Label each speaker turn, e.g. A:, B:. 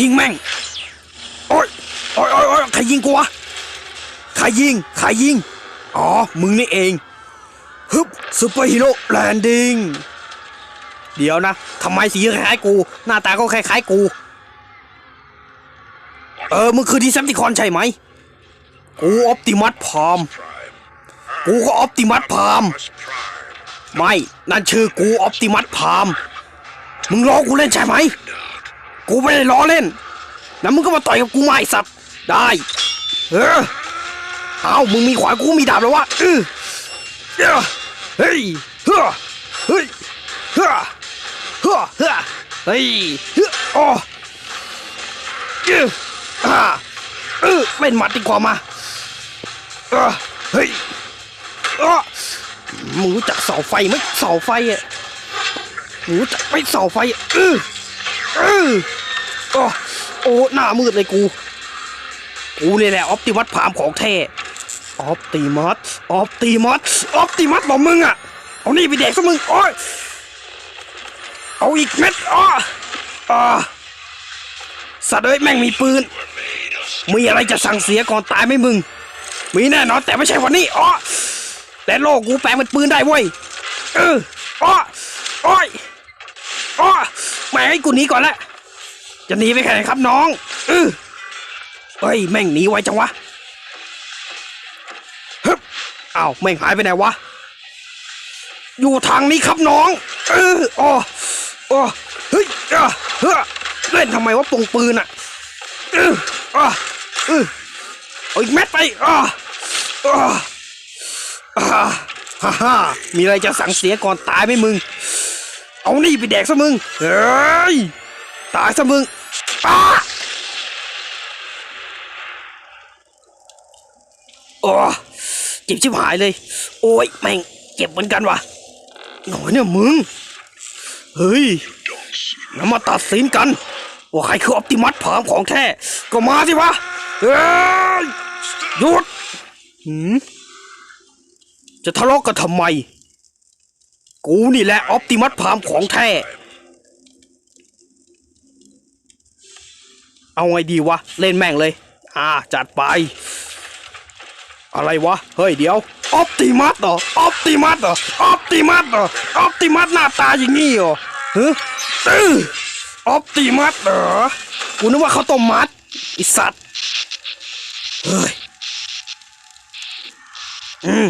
A: ยิงแม่ง โอ๊ยโอ๊ยโอ๊ยใครยิงกูวะ ใครยิง ใครยิง อ๋อ มึงนี่เอง ฮึบซูเปอร์ฮีโร่แลนดิ้ง เดี๋ยวนะ ทำไมสีคล้ายกู หน้าตาก็คล้ายๆกู เออ มึงคือดีเซปติคอนใช่ไหม กูออปติมัสพรามกูก็ออปติมัสพรามไม่ นั่นชื่อกูออปติมัสพรามมึงล้อกูเล่นใช่ไหม กูไม่ได้ล้อเล่นแล้วมึงก็มาต่อยกับกูมาไอสัตว์ ได้ เออเอามึงมีขวานกูมีดาบแล้ววะเออเฮ้ยเฮ้อเฮ้ยเฮ้อเฮ้อเฮ้อเฮ้ยเฮ้ออ๋อเอออ่าเออเล่นหมัดดีกว่ามาเออเฮ้ยเออมึงรู้จักเสาไฟไหมเสาไฟอะมึงรู้จักไหมเสาไฟอะเออ โอ้โอ้หน้ามืดเลยกู กูนี่แหละออปติมัสพามของแท้ออปติมัสออปติมัสออปติมัสบอกมึงอะ เอานี่ไปแดกซะมึงโอ้ยเอาอีกเม็ดอ้ออสัตว์เอ้ยแม่งมีปืน มีอะไรจะสั่งเสียก่อนตายไหมมึง มีแน่นอนแต่ไม่ใช่วันนี้อ้อแต่โลกกูแปลงเป็นปืนได้เว้ยเอออ้ออ้อ้อแม่ง ให้กูหนีก่อนละ จะหนีไปแค่ไหนครับน้องเออเฮ้ยแม่งหนีไวจังวะฮึบอ้าวแม่งหายไปไหนวะ อยู่ทางนี้ครับน้อง เอออ๋ออ๋อเฮ้ยอะเฮ้อเล่นทำไมวะปงปืนอะเอออะเออเอาอีกเม็ดไปอะอะอะฮ่าฮ่ามีอะไรจะสั่งเสียก่อนตายไหมมึง เอานี่ไปแดกซะมึง เฮ้ย ตายซะมึงอ้าโอ้เจ็บชิบหายเลย โอ้ยแม่งเจ็บเหมือนกันวะหน่อยเนี่ยมึง เฮ้ยแล้วมาตัดสินกัน ว่าใครคือออปติมัสผามของแท้ ก็มาสิวะ เฮ้ย หยุด หืมจะทะเลาะกันทำไม กูนี่แหละออปติมัสผามของแท้ เอาไงดีวะ เล่นแม่งเลย อ่า จัดไป อะไรวะ เฮ้ยเดี๋ยวออปติมัสเหรอออปติมัสเหรอออปติมัสเหรอออปติมัสหน้าตาอย่างงี้เหรอฮะตื้อออปติมัสเหรอกูนึกว่าเขาต้มมัดไอสัตว์ เฮ้ย อืม